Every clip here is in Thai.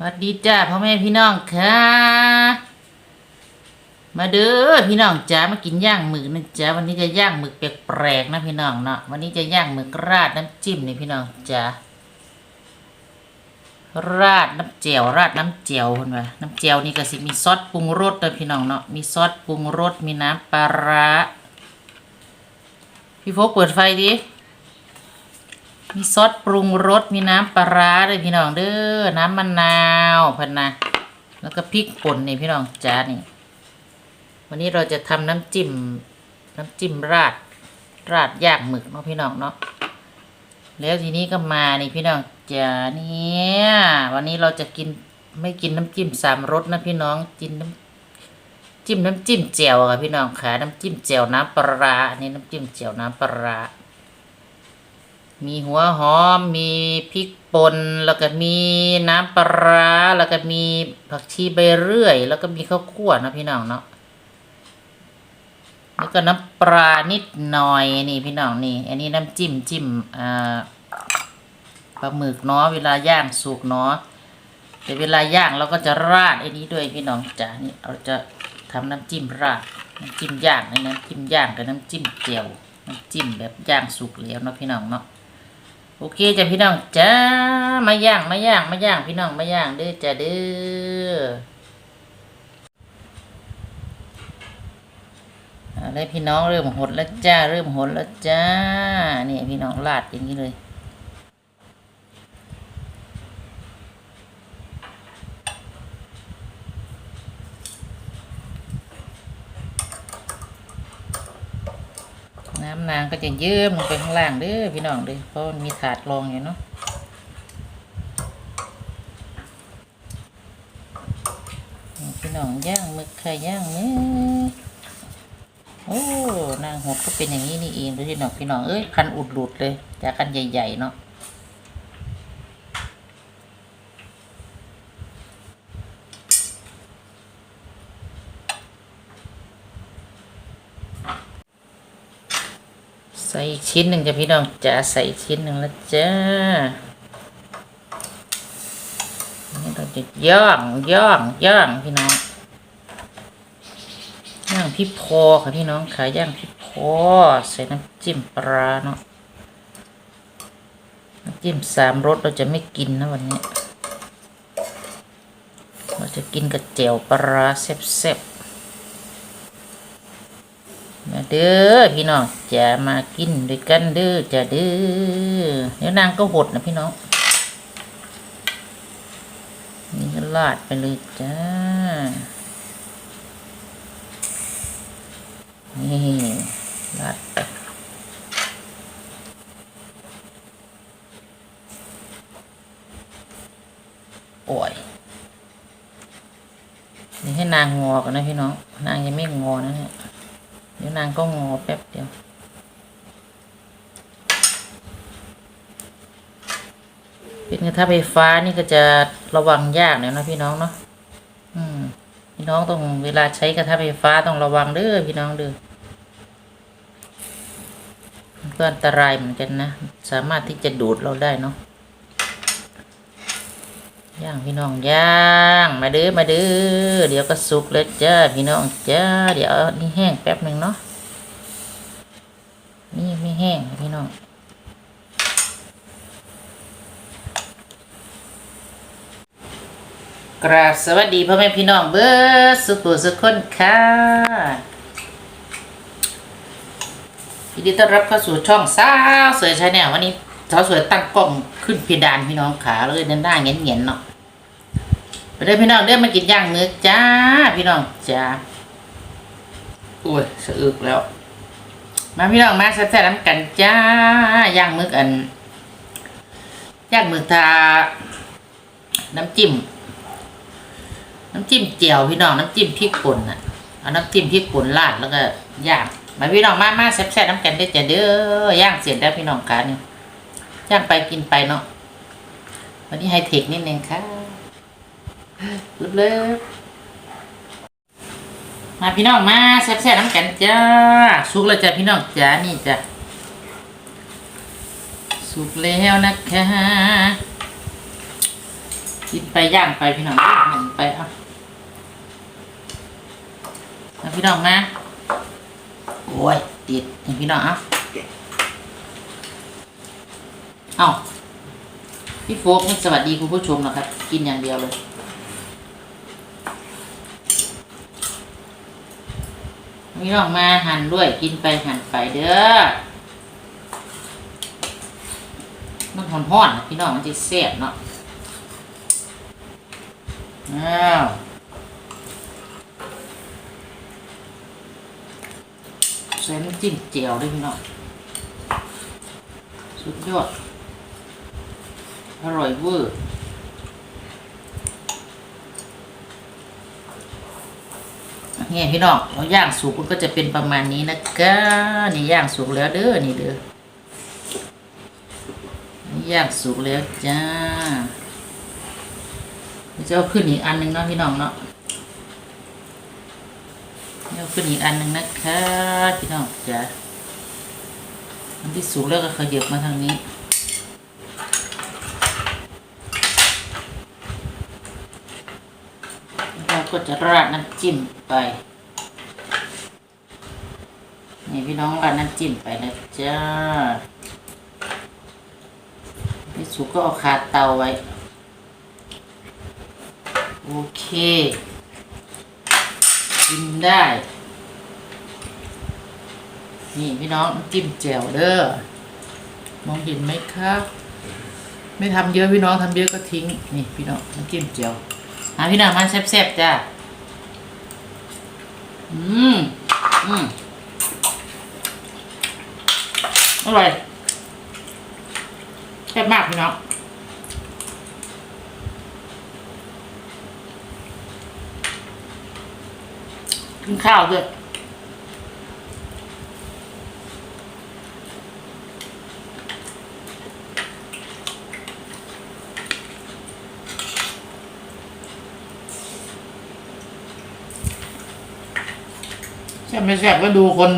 สวัสดีจ้าพ่อแม่พี่น้องค่ะ มาเด้อพี่น้องจ้ามากินย่างหมึกนะจ้าวันนี้จะย่างหมึกแปลกๆนะพี่น้องเนาะวันนี้จะย่างหมึกราดน้ำจิ้มนี่พี่น้องจ้าราดน้ำเจียวราดน้ำเจียวคนว่าน้ำเจียวนี่ก็สิมีซอสปรุงรสนะพี่น้องเนาะมีซอสปรุงรสมีน้ำปลาร้าพี่โฟกเปิดไฟดิ มีซอสปรุงรสมีน้ำปลาร้าเลยพี่น้องเด้อน้ำมะนาวพันนะแล้วก็พริกป่นนี่พี่น้องจ้านี่วันนี้เราจะทำน้ำจิ้มน้ำจิ้มราด ราดย่างหมึกเนาะพี่น้องเนาะแล้วทีนี้ก็มานี่พี่น้องจ้าเนี่ยวันนี้เราจะกินไม่กินน้ำจิ้มสามรสนะพี่น้องกินน้ำจิ้มน้ำจิ้มแจ่วอะค่ะพี่น้องขาน้ำจิ้มแจ่วน้ำปลาร้านนี้น้ำจิ้มแจ่วน้ำปลาร้า มีหัวหอม มีพริกป่นแล้วก็มีน้ำปลาร้าแล้วก็มีผักชีใบเรื่อย แล้วก็มีข้าวคั่วนะพี่น้องเนาะแล้วก็น้ำปลานิดหน่อยนี่พี่น้องนี่ อันนี้น้ำจิ้มจิ้มอ่าปลาหมึกเนาะเวลาย่างสุกเนาะแต่เวลาย่างเราก็จะราดไอ้นี้ด้วยพี่น้องจ้ะนี่เราจะทำน้ำจิ้มราดน้ำจิ้มย่างนี่น้ำจิ้มย่างกับน้ำจิ้มเจียวน้ำจิ้มแบบย่างสุกแล้วเนาะพี่น้องเนาะ โอเคจ้ะพี่น้องจ้ามาย่างมาย่างมาย่างพี่น้องมาย่างเด้อจ้ะเด้ออะไรพี่น้องเริ่มหดแล้วจ้าเริ่มหดแล้วจ้านี่พี่น้องลาดอย่างนี้เลย นางก็จะเยิ้มลงไปข้างล่างเด้อพี่น้องเด้อเพราะมันมีถาดรองอยู่เนาะพี่น้องย่างมึกไข่ย่างเนี่โอ้นางหดก็เป็นอย่างนี้นี่เองดูพี่น้องพี่น้องเอ้ยคันอุดหลุดเลยจากคันใหญ่ๆเนาะ ส่อีกชิ้นหนึ่งจ้ะพี่น้องจะใส่อีกชิ้นหนึ่งแล้วจ้านี่เราจะย่างย่างย่างพี่น้องย่างพริกโพอค่ะพี่น้องขายย่างพริกโพอใส่น้ำจิ้มปลาเนาะน้ำจิ้มสามรสเราจะไม่กินนะวันนี้ เราจะกินกับเจียวปลาแซ่บๆ เด้อพี่น้องจะมากินด้วยกันเด้อจะเด้อเดี๋ยวนางก็หดนะพี่น้องนี่ก็ลาดไปเลยจ้านี่รัดไปโอ้ยนี่ให้นางงอกันนะพี่น้องนางยังไม่งอนะเนี่ย เดี๋ยวนางก็งอแป๊บเดียวเป็นกระทะไฟฟ้านี่ก็จะระวังยากหน่อยนะพี่น้องเนาะอืมพี่น้องต้องเวลาใช้กระทะไฟฟ้าต้องระวังเด้อพี่น้องเด้อมันก็อันตรายเหมือนกันนะ สามารถที่จะดูดเราได้เนาะ ย่างพี่น้องย่างมาเด้อมาเด้อเดี๋ยวก็สุกแล้วจ้าพี่น้องจ้าเดี๋ยวนี่แห้งแป๊บหนึ่งเนาะนี่ไม่แห้งพี่น้องกราบสวัสดีพ่อแม่พี่น้องเบิร์สุขุสุขคนค่ะยินดีต้อนรับเข้าสู่ช่องสาวสวยชาแนลวันนี้สาวสวยตั้งกล้องขึ้นเพดานพี่น้องขาเลยเดินหน้าเงี้ยเงี้ยเนาะ ไปเด้อพี่น้องเด้อมากินย่างเนื้อจ้า พี่น้องจ้าโอ้ยสะอึกแล้ว มาพี่น้องมาแซ่บๆน้ำกันจ้าย่างมึกอันย่างมึกทาน้ำจิ้มน้ำจิ้มเจียวพี่น้องน้ำจิ้มพริกป่นอะเอาน้ำจิ้มพริกป่นราดแล้วก็ย่างมาพี่น้องมามาแซ่บๆน้ำกันได้จ้ะเด้อย่างเสร็จแล้วพี่น้องคะนี่ย่างไปกินไปเนาะวันนี้ไฮเทคนิดนึงค่ะ เลิฟๆมาพี่น้องมาแซ่บๆน้ำกันจ้าสุกแล้วจ้ะพี่น้องจ้านี่จ้ะสุกแล้วนะคะกินไปย่างไปพี่น้องหันไปเอะเอาพี่น้องนะโอ้ยติดนี่พี่น้องเอะเอาพี่โฟกไม่สวัสดีคุณผู้ชมนะครับ กินอย่างเดียวเลย พี่น้องมาหั่นด้วยกินไปหั่นไปเด้อ มันหอนหอนๆนะพี่น้องมันจะแซ่บเนาะ อ้าวใส่น้ำจิ้มเจียวด้วยพี่น้อง สุดยอด อร่อยเวอร์ เนี่ยพี่น้องเราย่างสุกมันก็จะเป็นประมาณนี้นะก้านี่ย่างสุกแล้วเด้อนี่เด้อนี่ย่างสุกแล้วจ้าเดี๋ยวจะเอาขึ้นอีกอันหนึ่งเนาะพี่น้องเนาะเอาขึ้นอีกอันหนึ่งนะคะพี่น้องจ้าอันที่สุกแล้วก็ขยับมาทางนี้ เรา ก็จะราดน้ำจิ้มไป นี่พี่น้องราดน้ำจิ้มไปนะจ้าพี่สุก็เอาคาเตาไว้ โอเคกินได้ นี่พี่น้องจิ้มแจ่วเด้อมองเห็นไหมครับ ไม่ทำเยอะพี่น้องทำเยอะก็ทิ้ง นี่พี่น้องน้ำจิ้มแจ่ว หาพี่น้องมาแซ่บๆจ้าอืมอืมอร่อยแซ่บมากพี่น้องกินข้าวด้วย ไม่แซ่บก็ดูคน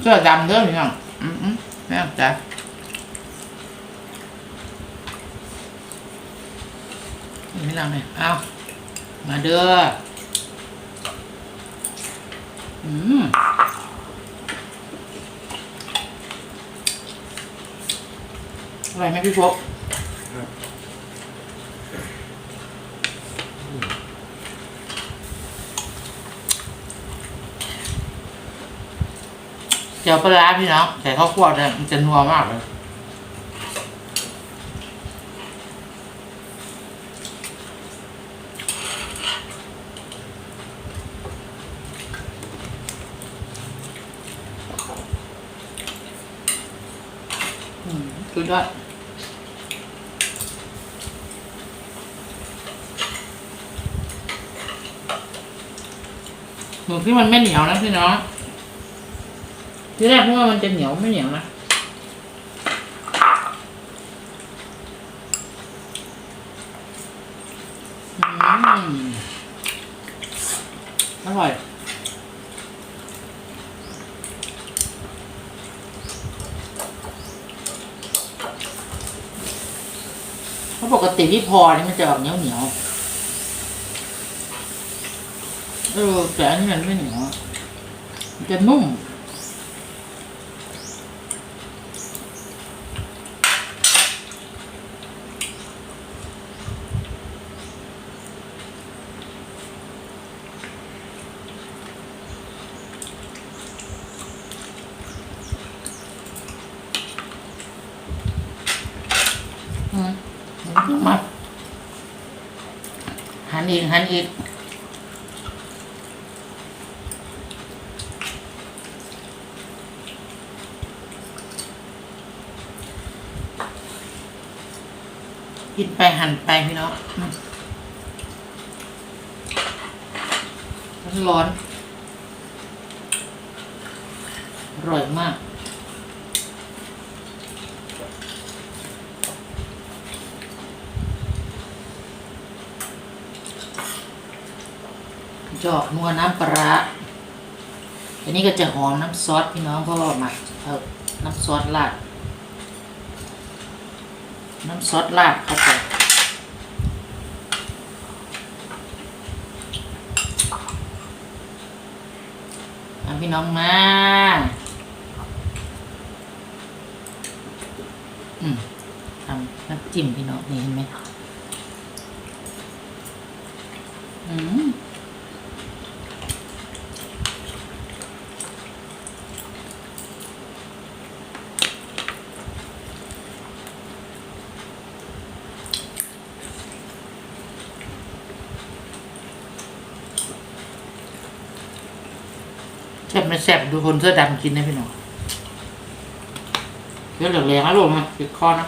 เสื้อดำเด้อพี่น้องอืมอืมแม่จ้ะไม่ลำเลยเอามาเด้ออืมอร่อยไหมพี่โฟ จียวปลาร้าพี่น้องใส่ข้าวคั่วเลยมันจะนัวมากเลยอืมสุดยอดหมูที่มันไม่เหนียวนะพี่น้อง ทีแรกเพราะว่ามันจะเหนียวไม่เหนียวนะอืมอร่อยเพราะปกติที่พอนี่มันจะออกเหนียวเหนียวเออแต่อันนี้มันไม่เหนียวมันจะนุ่ม อื มาหันอีกหันอีกกินไปหั่นไปพี่น้องร้อนอร่อยมาก จอกนัวน้ำปลาอันนี้ก็จะหอมน้ำซอสพี่น้องเพราะว่ามัเอาน้ำซอสราด น้ำซอสราดเข้าไปพี่น้องมาอืมทำน้ำจิ้มพี่น้องนี่เห็นไหมอืม ดูคนเสื้อดำกินนะพี่น้องเดี๋ยวเหลือแรงนะลูกมาติดคอนะ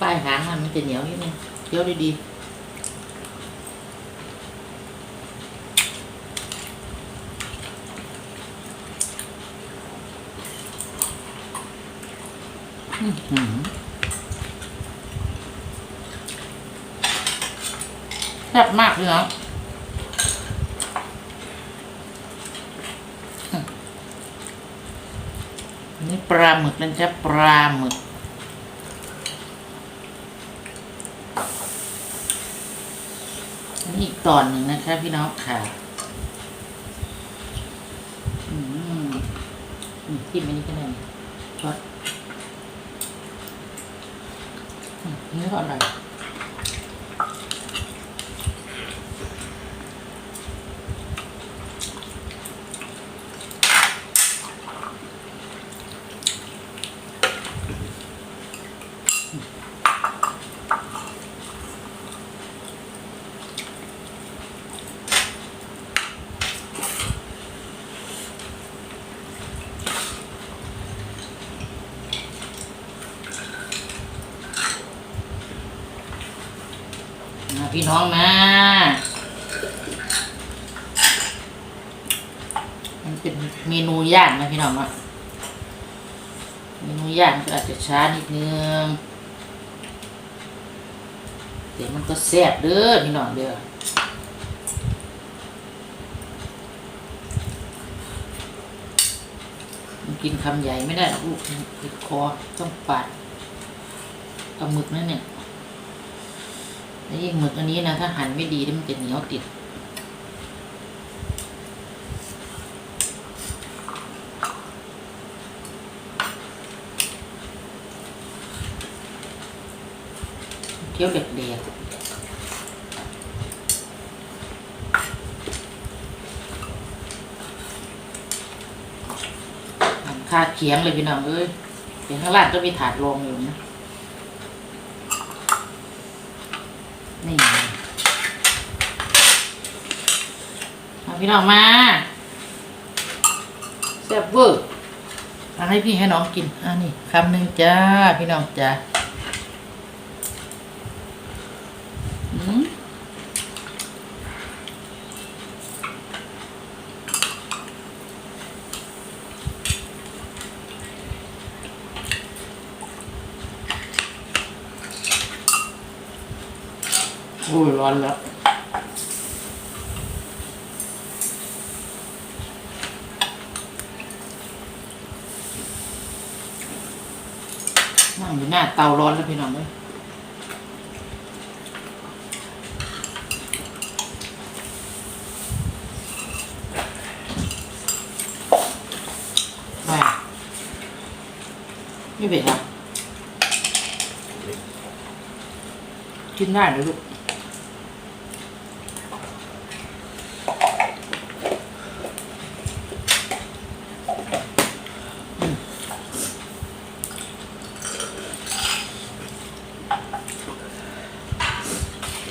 ปลายหางมันมันจะเหนียวนิดนึงเคี้ยวดีๆอื้อหือ แซ่บมากเลยนะนี่ปลาหมึกนะจ๊ะปลาหมึกนนี้อีกตอนหนึ่งนะคะพี่น้องค่ะอืมอืมจิ้มอันนี้ก็ได้รส อืมนี่ น้องมามันเป็นเมนูย่างนะพี่น้องอะเมนูย่างก็อาจจะช้านิดนึงแต่มันก็แซ่บเด้อพี่น้องเด้อมันกินคำใหญ่ไม่ได้หรอกลูกติดคอต้องปาดเอาหมึกนั่นเนี่ย แล้วยิ่งหมึกอันนี้นะถ้าหั่นไม่ดีมันจะเหนียวติดเคี้ยวเด็ดเดียวหั่นคาเคียงเลยพี่น้องเอ้ยเดี๋ยวข้างล่างก็มีถาดรองอยู่นะ นี่เอา พี่น้องมาแซ่บเวอร์เอาให้พี่ให้น้องกินอันนี้คำหนึ่งจ้า พี่น้องจ้าอืมโอ้ยร้อนแล้ว นั่งอยู่ หน้าเตาร้อนแล้วพี่น้องเลยไปไม่เผ็ดอะกินได้เลยลูก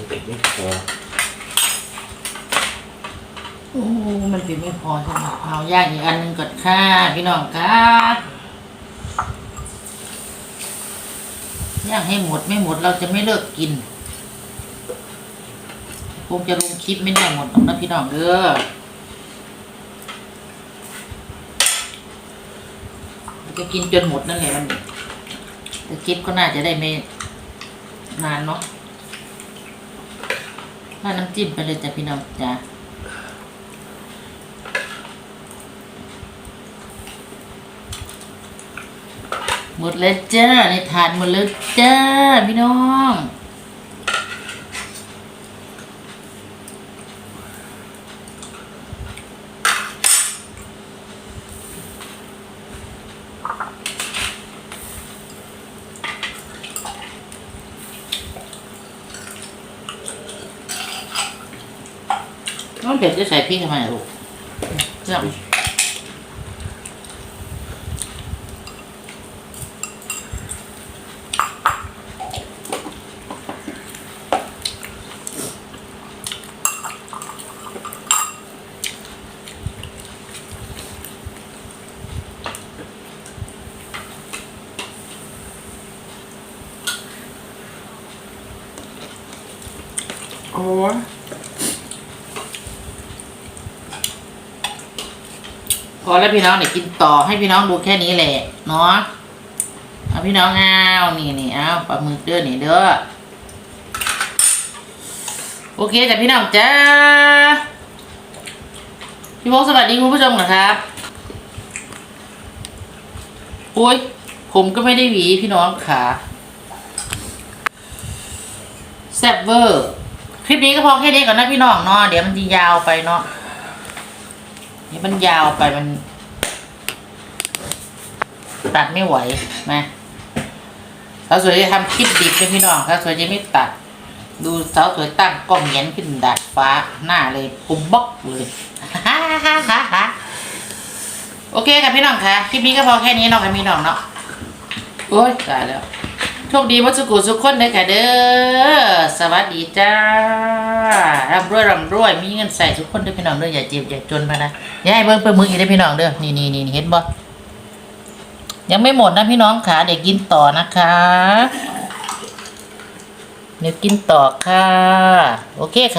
เด็กไม่พอ โอ้มันเป็น ไม่พอใช่ไหมเอาย่างอีกอันหนึงก่อนค่ะพี่น้องครับย่างให้หมดไม่หมดเราจะไม่เลิกกินคงจะลงคลิปไม่ได้หมดหรอกนะพี่น้องเด้อจะกินจนหมดนั่นแหละวันแต่คลิปก็น่าจะได้ไม่นานเนาะถ้าน้ำจิ้มไปเลยจ้ะพี่น้องจ้ะ หมดแล้วจ้าในถาดหมดแล้วจ้าพี่น้องน้องเผ็ดจะใส่พริกทำไมลูกเรื่อง อแล้วพี่น้องเดี๋ยกินต่อให้พี่น้องดูแค่นี้แหละเนาะเอาพี่น้องเอานี่นี่เอาปลาหมึกเด้อนี่เด้อโอเคจ้ะพี่น้องจ้าพี่พงษ์สวัสดีคุณผู้ชมนะครับโอ้ยผมก็ไม่ได้หวีพี่น้องขาแซ่บเวอร์คลิปนี้ก็พอแค่นี้ก่อนนะพี่น้องเนาะเดี๋ยวมันจะยาวไปเนาะ นี่มันยาวไปมัน ตัดไม่ไหวนะสาวสวยจะทำคลิปดิบเป็นพี่น้องสาวสวยจะไม่ตัด ดูสาวสวยตั้งกล้องเย็นขึ้นดาดฟ้าหน้าเลยปุ่มบล็อกเลยโอเคค่ะพี่น้องค่ะคลิปนี้ก็พอแค่นี้เนาะค่ะพี่น้องเนาะโอ้ยตายแล้ว โชคดีวัสุกุสุขคนเลยค่ะเด้อสวัสดีจ้าร่ำรวยร่ำรวยมีเงินใส่ทุกคนเด้วยพี่น้องเด้ออย่าเจ็บอย่าจนไปนะอย่าให้เบิ้งเปิดมืออีกเด้อพี่น้องเด้อนี่นี่นี่เห็นบ่ยังไม่หมดนะพี่น้องขาเดี๋ยวกินต่อนะคะเดี๋ยวกินต่อค่ะ โอเคค่ะ